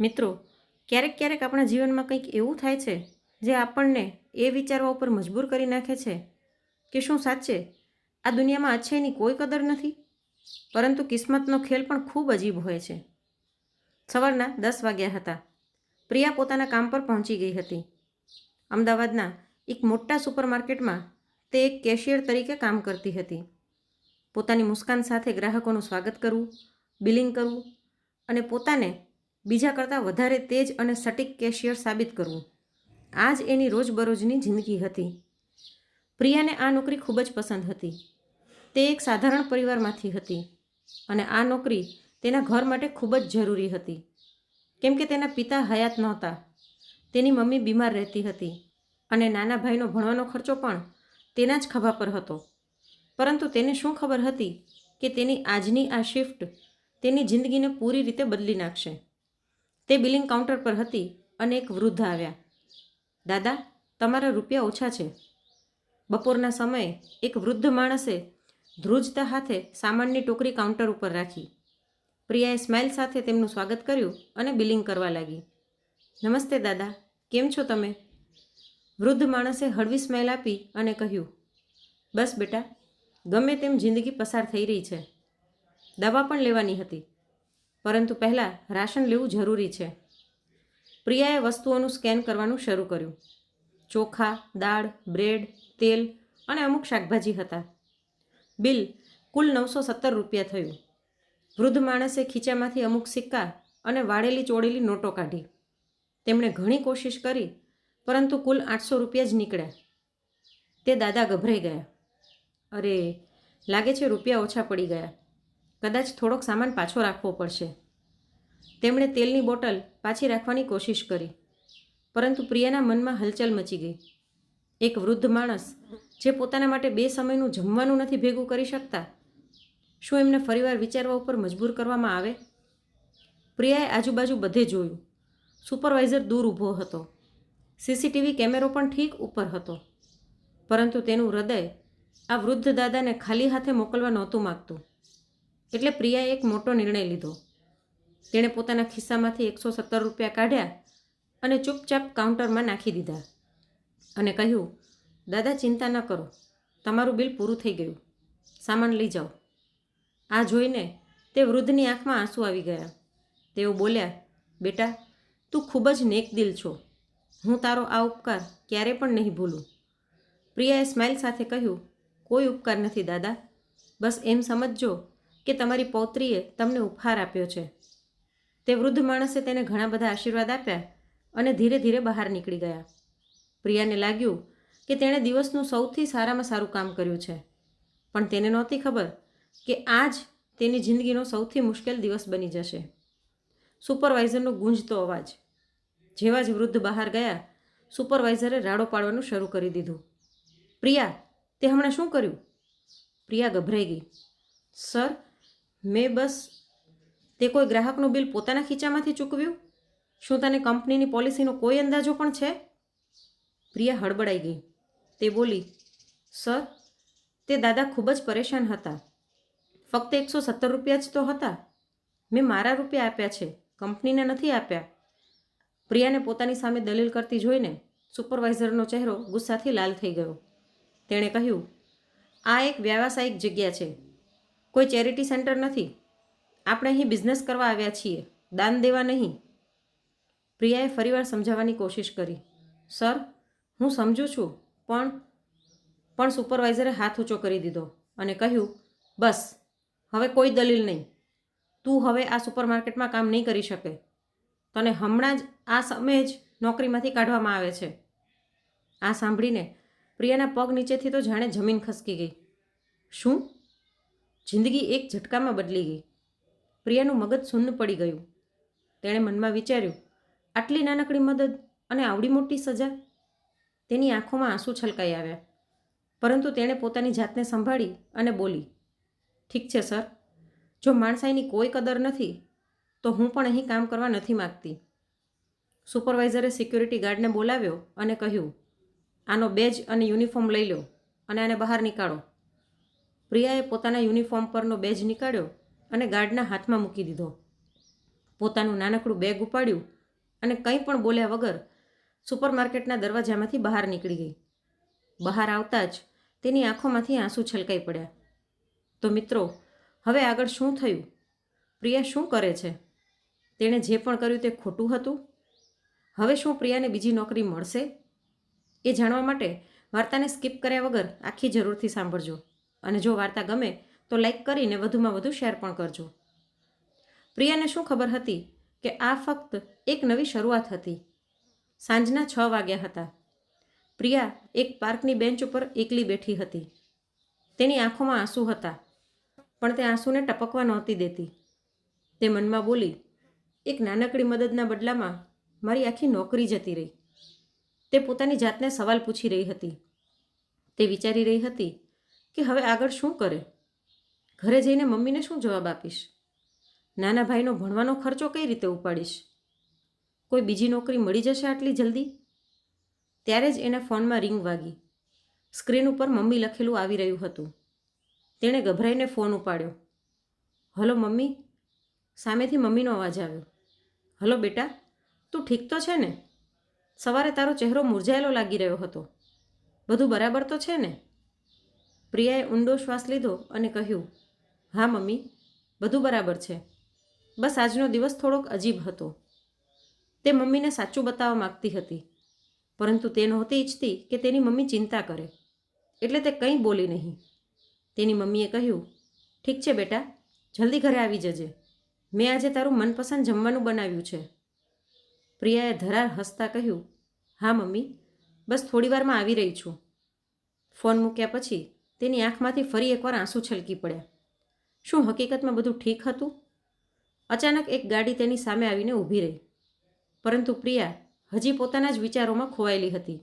મિત્રો, ક્યારેક ક્યારેક આપણા જીવનમાં કંઈક એવું થાય છે જે આપણને એ વિચારવા ઉપર મજબૂર કરી નાખે છે કે શું સાચે? આ દુનિયામાં અચ્છાઈની કોઈ કદર નથી? પરંતુ કિસ્મતનો ખેલ પણ ખૂબ અજીબ હોય છે. સવારના દસ વાગ્યા હતા. પ્રિયા પોતાના કામ પર પહોંચી ગઈ હતી. અમદાવાદના એક મોટા સુપરમાર્કેટમાં તે એક કેશિયર તરીકે કામ કરતી હતી. પોતાની મુસ્કાન સાથે ગ્રાહકોનું સ્વાગત કરવું, બિલિંગ કરવું અને પોતાને બીજા કરતાં વધારે તેજ અને સટીક કેશિયર સાબિત કરવું. આ જ એની રોજબરોજની જિંદગી હતી. પ્રિયાને આ નોકરી ખૂબ જ પસંદ હતી. તે એક સાધારણ પરિવારમાંથી હતી અને આ નોકરી તેના ઘર માટે ખૂબ જ જરૂરી હતી. કેમ કે તેના પિતા હયાત નહોતા. તેની મમ્મી બીમાર રહેતી હતી અને નાના ભાઈનો ભણવાનો ખર્ચો પણ તેના જ ખભા પર હતો. પરંતુ તેને શું ખબર હતી કે તેની આજની આ શિફ્ટ તેની જિંદગીને પૂરી રીતે બદલી નાખશે? તે બિલિંગ કાઉન્ટર પર હતી અને એક વૃદ્ધ આવ્યા. દાદા, તમારા રૂપિયા ઓછા છે. બપોરના સમયે એક વૃદ્ધ માણસે ધ્રુજતા હાથે સામાનની ટોકરી કાઉન્ટર ઉપર રાખી. પ્રિયાએ સ્માઇલ સાથે તેમનું સ્વાગત કર્યું અને બિલિંગ કરવા લાગી. નમસ્તે દાદા, કેમ છો તમે? વૃદ્ધ માણસે હળવી સ્માઇલ આપી અને કહ્યું, બસ બેટા, ગમે તેમ જિંદગી પસાર થઈ રહી છે. દવા પણ લેવાની હતી. પરંતુ પહેલાં રાશન લેવું જરૂરી છે. પ્રિયાએ વસ્તુઓનું સ્કેન કરવાનું શરૂ કર્યું. ચોખા, દાળ, બ્રેડ, તેલ અને અમુક શાકભાજી હતા. બિલ કુલ નવસો સત્તર રૂપિયા થયું. વૃદ્ધ માણસે ખીચામાંથી અમુક સિક્કા અને વાળેલી ચોળેલી નોટો કાઢી. તેમણે ઘણી કોશિશ કરી, પરંતુ કુલ આઠસો રૂપિયા જ નીકળ્યા. તે દાદા ગભરાઈ ગયા. અરે, લાગે છે રૂપિયા ઓછા પડી ગયા. કદાચ થોડોક સામાન પાછો રાખવો પડશે. તેમણે તેલની બોટલ પાછી રાખવાની કોશિશ કરી, પરંતુ પ્રિયાના મનમાં હલચલ મચી ગઈ. એક વૃદ્ધ માણસ જે પોતાના માટે બે સમયનું જમવાનું નથી ભેગું કરી શકતા, શું એમને ફરીવાર વિચારવા ઉપર મજબૂર કરવામાં આવે? પ્રિયાએ આજુબાજુ બધે જોયું. સુપરવાઇઝર દૂર ઊભો હતો. સીસીટીવી કેમેરો પણ ઠીક ઉપર હતો. પરંતુ તેનું હૃદય આ વૃદ્ધ દાદાને ખાલી હાથે મોકલવા નહોતું માગતું. એટલે પ્રિયાએ એક મોટો નિર્ણય લીધો. તેણે પોતાના ખિસ્સામાંથી એકસો સત્તર રૂપિયા કાઢ્યા અને ચૂપચાપ કાઉન્ટરમાં નાખી દીધા અને કહ્યું, દાદા, ચિંતા ન કરો. તમારું બિલ પૂરું થઈ ગયું. સામાન લઈ જાઓ. આ જોઈને તે વૃદ્ધની આંખમાં આંસુ આવી ગયા. તેઓ બોલ્યા, બેટા, તું ખૂબ જ નેકદિલ છો. હું તારો આ ઉપકાર ક્યારે પણ નહીં ભૂલું. પ્રિયાએ સ્માઇલ સાથે કહ્યું, કોઈ ઉપકાર નથી દાદા. બસ એમ સમજજો કે તમારી પૌત્રીએ તમને ઉપહાર આપ્યો છે. તે વૃદ્ધ માણસે તેને ઘણા બધા આશીર્વાદ આપ્યા અને ધીરે ધીરે બહાર નીકળી ગયા. પ્રિયાને લાગ્યું કે તેણે દિવસનું સૌથી સારામાં સારું કામ કર્યું છે. પણ તેને નહોતી ખબર કે આજ તેની જિંદગીનો સૌથી મુશ્કેલ દિવસ બની જશે. સુપરવાઇઝરનો ગુંજતો અવાજ. જેવા જ વૃદ્ધ બહાર ગયા, સુપરવાઇઝરે રાડો પાડવાનું શરૂ કરી દીધું. પ્રિયા, તે હમણાં શું કર્યું? પ્રિયા ગભરાઈ ગઈ. સર મેં બસ તે કોઈ ગ્રાહકનું બિલ પોતાના ખીચામાંથી ચૂકવ્યું? શું તને કંપનીની પોલિસીનો કોઈ અંદાજો પણ છે? પ્રિયા હડબડાઈ ગઈ. તે બોલી, સર, તે દાદા ખૂબ જ પરેશાન હતા. ફક્ત એકસો સત્તર રૂપિયા જ તો હતા. મેં મારા રૂપિયા આપ્યા છે. કંપનીને નથી આપ્યા. પ્રિયાને પોતાની સામે દલીલ કરતી જોઈને સુપરવાઇઝરનો ચહેરો ગુસ્સાથી લાલ થઈ ગયો. તેણે કહ્યું, આ એક વ્યાવસાયિક જગ્યા છે. કોઈ ચેરિટી સેન્ટર નથી. આપણે અહીં બિઝનેસ કરવા આવ્યા છીએ. દાન દેવા નહીં. પ્રિયાએ ફરીવાર સમજાવવાની કોશિશ કરી. સર, હું સમજુ છું, પણ પણ સુપરવાઇઝરે હાથ ઊંચો કરી દીધો અને કહ્યું, બસ, હવે કોઈ દલીલ નહીં. તું હવે આ સુપરમાર્કેટમાં કામ નહીં કરી શકે. તને હમણાં જ આ સમયે જ નોકરીમાંથી કાઢવામાં આવે છે. આ સાંભળીને પ્રિયાના પગ નીચેથી તો જાણે જમીન ખસકી ગઈ. શું? જિંદગી એક ઝટકામાં બદલી ગઈ. પ્રિયાનું મગજ શૂન્ય પડી ગયું. તેણે મનમાં વિચાર્યું, આટલી નાનકડી મદદ અને આવડી મોટી સજા? તેની આંખોમાં આંસુ છલકાઈ આવ્યા. પરંતુ તેણે પોતાની જાતને સંભાળી અને બોલી, ઠીક છે, સર. જો માણસાઈની કોઈ કદર નથી, તો હું પણ અહીં કામ કરવા નથી માગતી. સુપરવાઇઝરે સિક્યુરિટી ગાર્ડને બોલાવ્યો અને કહ્યું, આનો બેજ અને યુનિફોર્મ લઈ લો અને આને બહાર નીકાળો. પ્રિયાએ પોતાના યુનિફોર્મ પરનો બેજ નીકાળ્યો અને ગાર્ડના હાથમાં મૂકી દીધો. પોતાનું નાનકડું બેગ ઉપાડ્યું અને કંઈ પણ બોલ્યા વગર સુપરમાર્કેટના દરવાજામાંથી બહાર નીકળી ગઈ. બહાર આવતા જ તેની આંખોમાંથી આંસુ છલકાઈ પડ્યા. તો મિત્રો, હવે આગળ શું થયું? પ્રિયા શું કરે છે? તેણે જે પણ કર્યું તે ખોટું હતું? હવે શું પ્રિયાને બીજી નોકરી મળશે? એ જાણવા માટે વાર્તાને સ્કીપ કર્યા વગર આખી જરૂરથી સાંભળજો. અને જો વાર્તા ગમે તો લાઈક કરીને વધુમાં વધુ શેર પણ કરજો. પ્રિયાને શું ખબર હતી કે આ ફક્ત એક નવી શરૂઆત હતી. સાંજના છ વાગ્યા હતા. પ્રિયા એક પાર્કની બેન્ચ ઉપર એકલી બેઠી હતી. તેની આંખોમાં આંસુ હતા, પણ તે આંસુને ટપકવા નહોતી દેતી. તે મનમાં બોલી, એક નાનકડી મદદના બદલામાં મારી આખી નોકરી જતી રહી. તે પોતાની જાતને સવાલ પૂછી રહી હતી. તે વિચારી રહી હતી કે હવે આગળ શું કરે? ઘરે જઈને મમ્મીને શું જવાબ આપીશ? નાના ભાઈનો ભણવાનો ખર્ચો કઈ રીતે ઉપાડીશ? કોઈ બીજી નોકરી મળી જશે આટલી જલ્દી? ત્યારે જ એના ફોનમાં રિંગ વાગી. સ્ક્રીન ઉપર મમ્મી લખેલું આવી રહ્યું હતું. તેણે ગભરાઈને ફોન ઉપાડ્યો. Hello, mummy. સામેથી મમ્મીનો અવાજ આવ્યો. હલો, બેટા, તું ઠીક તો છે ને? સવારે તારો ચહેરો મુરઝાયેલો લાગી રહ્યો હતો. બધું બરાબર તો છે ને? પ્રિયાએ ઊંડો શ્વાસ લીધો અને કહ્યું, હા, મમ્મી, બધું બરાબર છે. બસ આજનો દિવસ થોડોક અજીબ હતો. તે મમ્મીને સાચું બતાવવા માગતી હતી, પરંતુ તે નહોતી ઈચ્છતી કે તેની મમ્મી ચિંતા કરે. એટલે તે કંઈ બોલી નહીં. તેની મમ્મીએ કહ્યું, ઠીક છે બેટા, જલ્દી ઘરે આવી જજે. મેં આજે તારું મનપસંદ જમવાનું બનાવ્યું છે. પ્રિયાએ ધરાર હસતા કહ્યું, હા, મમ્મી, બસ થોડી વારમાં આવી રહી છું. ફોન મૂક્યા પછી તેની આંખમાંથી ફરી એકવાર આંસુ છલકી પડ્યા. શું હકીકતમાં બધું ઠીક હતું? અચાનક એક ગાડી તેની સામે આવીને ઊભી રહી. પરંતુ પ્રિયા હજી પોતાના જ વિચારોમાં ખોવાયેલી હતી.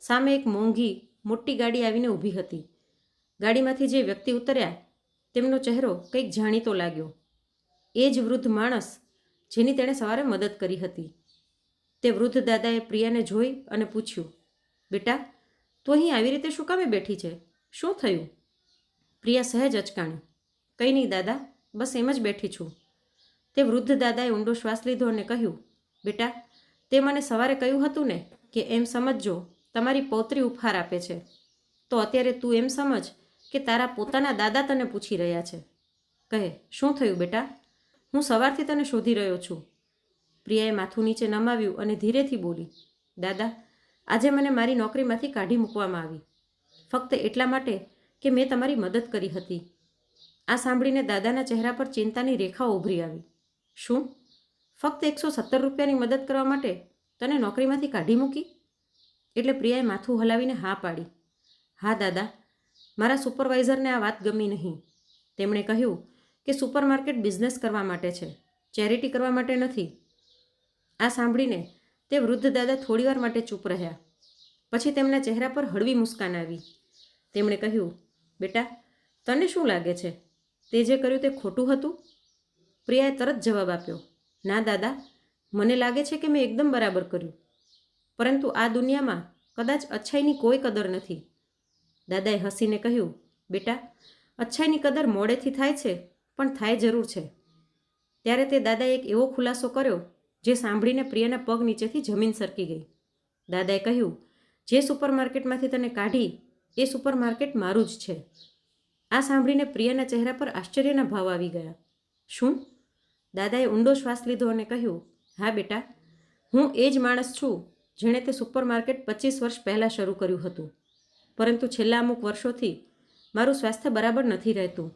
સામે એક મોંઘી, મોટી ગાડી આવીને ઊભી હતી. ગાડીમાંથી જે વ્યક્તિ ઉતર્યા, તેમનો ચહેરો કંઈક જાણીતો લાગ્યો. એ જ વૃદ્ધ માણસ જેની તેણે સવારે મદદ કરી હતી. તે વૃદ્ધ દાદાએ પ્રિયાને જોઈ અને પૂછ્યું, બેટા, તું અહીં આવી રીતે શું કામે બેઠી છે? શું થયું? પ્રિયા સહેજ અચકાણી. કંઈ નહીં દાદા, બસ એમ જ બેઠી છું. તે વૃદ્ધ દાદાએ ઊંડો શ્વાસ લીધો અને કહ્યું, બેટા, તે મને સવારે કહ્યું હતું ને કે એમ સમજજો, તમારી પૌત્રી ઉપહાર આપે છે. તો અત્યારે તું એમ સમજ કે તારા પોતાના દાદા તને પૂછી રહ્યા છે. કહે, શું થયું બેટા? હું સવારથી તને શોધી રહ્યો છું. પ્રિયાએ માથું નીચે નમાવ્યું અને ધીરેથી બોલી, દાદા, આજે મને મારી નોકરીમાંથી કાઢી મૂકવામાં આવી. ફક્ત એટલા માટે કે મેં તમારી મદદ કરી હતી. આ સાંભળીને દાદાના ચહેરા પર ચિંતાની રેખાઓ ઉભરી આવી. શું? ફક્ત એકસો સત્તર રૂપિયાની મદદ કરવા માટે તને નોકરીમાંથી કાઢી મૂકી? એટલે પ્રિયાએ માથું હલાવીને હા પાડી. હા, દાદા, મારા સુપરવાઇઝરને આ વાત ગમી નહીં. તેમણે કહ્યું કે સુપરમાર્કેટ બિઝનેસ કરવા માટે છે, ચેરિટી કરવા માટે નથી. આ સાંભળીને તે વૃદ્ધ દાદા થોડીવાર માટે ચૂપ રહ્યા. પછી તેમના ચહેરા પર હળવી મુસ્કાન આવી. તેમણે કહ્યું, બેટા, તને શું લાગે છે? તે જે કર્યું તે ખોટું હતું? પ્રિયાએ તરત જવાબ આપ્યો, ના દાદા, મને લાગે છે કે મેં એકદમ બરાબર કર્યું. પરંતુ આ દુનિયામાં કદાચ અચ્છાઈની કોઈ કદર નથી. દાદાએ હસીને કહ્યું, બેટા, અચ્છાઈની કદર મોડેથી થાય છે, પણ થાય જરૂર છે. ત્યારે તે દાદાએ એક એવો ખુલાસો કર્યો, જે સાંભળીને પ્રિયાના પગ નીચેથી જમીન સરકી ગઈ. દાદાએ કહ્યું, જે સુપરમાર્કેટમાંથી તને કાઢી એ સુપરમાર્કેટ મારું જ છે. આ સાંભળીને પ્રિયાના ચહેરા પર આશ્ચર્યના ભાવ આવી ગયા. શું? દાદાએ ઊંડો શ્વાસ લીધો અને કહ્યું, હા બેટા, હું એ જ માણસ છું જેણે તે સુપરમાર્કેટ પચીસ વર્ષ પહેલાં શરૂ કર્યું હતું. પરંતુ છેલ્લા અમુક વર્ષોથી મારું સ્વાસ્થ્ય બરાબર નથી રહેતું.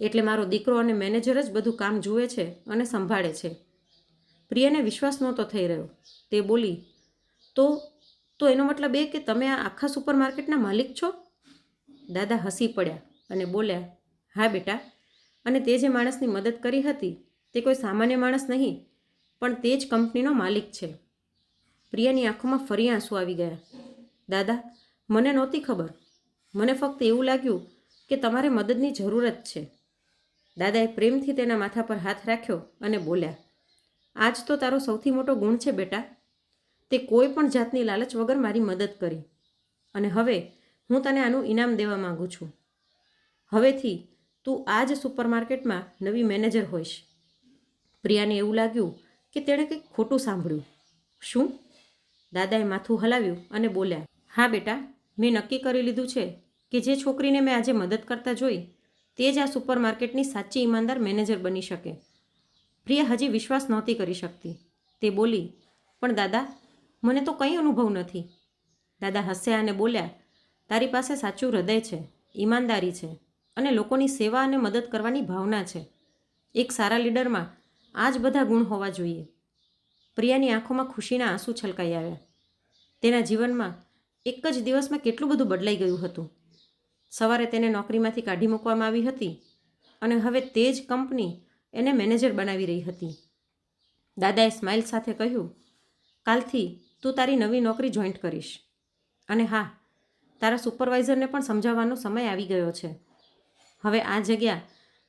એટલે મારો દીકરો અને મેનેજર જ બધું કામ જુએ છે અને સંભાળે છે. પ્રિયાને વિશ્વાસ નહોતો થઈ રહ્યો. તે બોલી, તો તો એનો મતલબ એ કે તમે આ આખા સુપરમાર્કેટના માલિક છો? દાદા હસી પડ્યા અને બોલ્યા, હા બેટા. અને તે જે માણસની મદદ કરી હતી, તે કોઈ સામાન્ય માણસ નહીં, પણ તે જ કંપનીનો માલિક છે. પ્રિયાની આંખોમાં ફરી આંસુ આવી ગયા. દાદા, મને નહોતી ખબર. મને ફક્ત એવું લાગ્યું કે તમારે મદદની જરૂરત છે. દાદાએ પ્રેમથી તેના માથા પર હાથ રાખ્યો અને બોલ્યા, આજ તો તારો સૌથી મોટો ગુણ છે બેટા. તે કોઈ પણ જાતની લાલચ વગર મારી મદદ કરી. અને હવે હું તને આનું ઇનામ દેવા માગું છું. હવેથી તું આ જ સુપરમાર્કેટમાં નવી મેનેજર હોઈશ. પ્રિયાને એવું લાગ્યું કે તેણે કંઈક ખોટું સાંભળ્યું. શું? દાદાએ માથું હલાવ્યું અને બોલ્યા, હા બેટા, મેં નક્કી કરી લીધું છે કે જે છોકરીને મેં આજે મદદ કરતા જોઈ, તે જ આ સુપરમાર્કેટની સાચી ઈમાનદાર મેનેજર બની શકે. પ્રિયા હજી વિશ્વાસ નહોતી કરી શકતી. તે બોલી, પણ દાદા મને તો કંઈ અનુભવ નથી. દાદા હસ્યા અને બોલ્યા, તારી પાસે સાચું હૃદય છે, ઈમાનદારી છે અને લોકોની સેવા અને મદદ કરવાની ભાવના છે. એક સારા લીડરમાં આ જ બધા ગુણ હોવા જોઈએ. પ્રિયાની આંખોમાં ખુશીના આંસુ છલકાઈ આવ્યા. તેના જીવનમાં એક જ દિવસમાં કેટલું બધું બદલાઈ ગયું હતું. સવારે તેને નોકરીમાંથી કાઢી મૂકવામાં આવી હતી અને હવે તે જ કંપની એને મેનેજર બનાવી રહી હતી. દાદાએ સ્માઇલ સાથે કહ્યું, કાલથી તું તારી નવી નોકરી જોઈન્ટ કરીશ. અને હા, તારા સુપરવાઇઝરને પણ સમજાવવાનો સમય આવી ગયો છે. હવે આ જગ્યા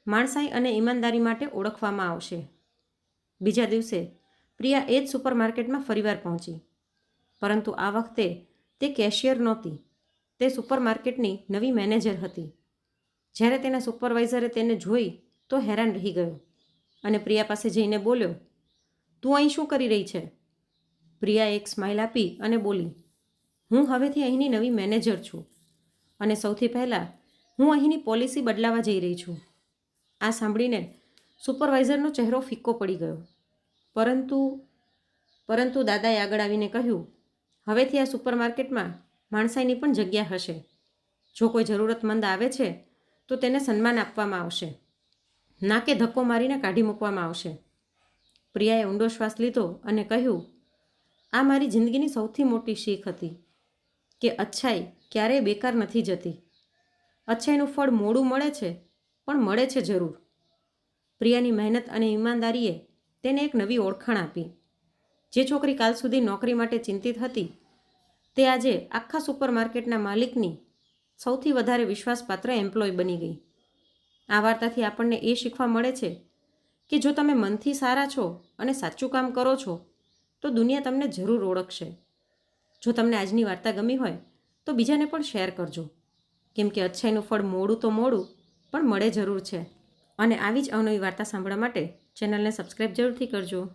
માણસાઈ અને ઈમાનદારી માટે ઓળખવામાં આવશે. બીજા દિવસે પ્રિયા એ જ સુપરમાર્કેટમાં ફરીવાર પહોંચી. પરંતુ આ વખતે તે કેશિયર નહોતી. તે સુપરમાર્કેટની નવી મેનેજર હતી. જ્યારે તેના સુપરવાઇઝરે તેને જોઈ તો હેરાન રહી ગયો અને પ્રિયા પાસે જઈને બોલ્યો, તું અહીં શું કરી રહી છે? પ્રિયા એક સ્માઇલ આપી અને બોલી, હું હવેથી અહીંની નવી મેનેજર છું અને સૌથી પહેલાં હું અહીંની પોલિસી બદલાવા જઈ રહી છું. આ સાંભળીને સુપરવાઇઝરનો ચહેરો ફિક્કો પડી ગયો. પરંતુ પરંતુ દાદાએ આગળ આવીને કહ્યું, હવેથી આ સુપરમાર્કેટમાં માણસાઈની પણ જગ્યા હશે. જો કોઈ જરૂરતમંદ આવે છે, તો તેને સન્માન આપવામાં આવશે. ના કે ધક્કો મારીને કાઢી મૂકવામાં આવશે. પ્રિયાએ ઊંડો શ્વાસ લીધો અને કહ્યું આ મારી જિંદગીની સૌથી મોટી શીખ હતી કે અચ્છાઈ ક્યારેય બેકાર નથી જતી. અચ્છાઈનું ફળ મોડું મળે છે, પણ મળે છે જરૂર. પ્રિયાની મહેનત અને ઈમાનદારીએ તેને એક નવી ઓળખાણ આપી. જે છોકરી કાલ સુધી નોકરી માટે ચિંતિત હતી, તે આજે આખા સુપરમાર્કેટના માલિકની સૌથી વધારે વિશ્વાસપાત્ર એમ્પ્લોય બની ગઈ. આ વાર્તાથી આપણને એ શીખવા મળે છે કે જો તમે મનથી સારા છો અને સાચું કામ કરો છો તો દુનિયા તમને જરૂર ઓળખશે. જો તમને આજની વાર્તા ગમી હોય, તો બીજાને પણ શેર કરજો. કેમ કે અચ્છાઈનું ફળ મોડું તો મોડું, પણ મળે જરૂર છે. અને આવી જ અવનવી વાર્તા સાંભળવા માટે ચેનલને સબસ્ક્રાઈબ જરૂરથી કરજો.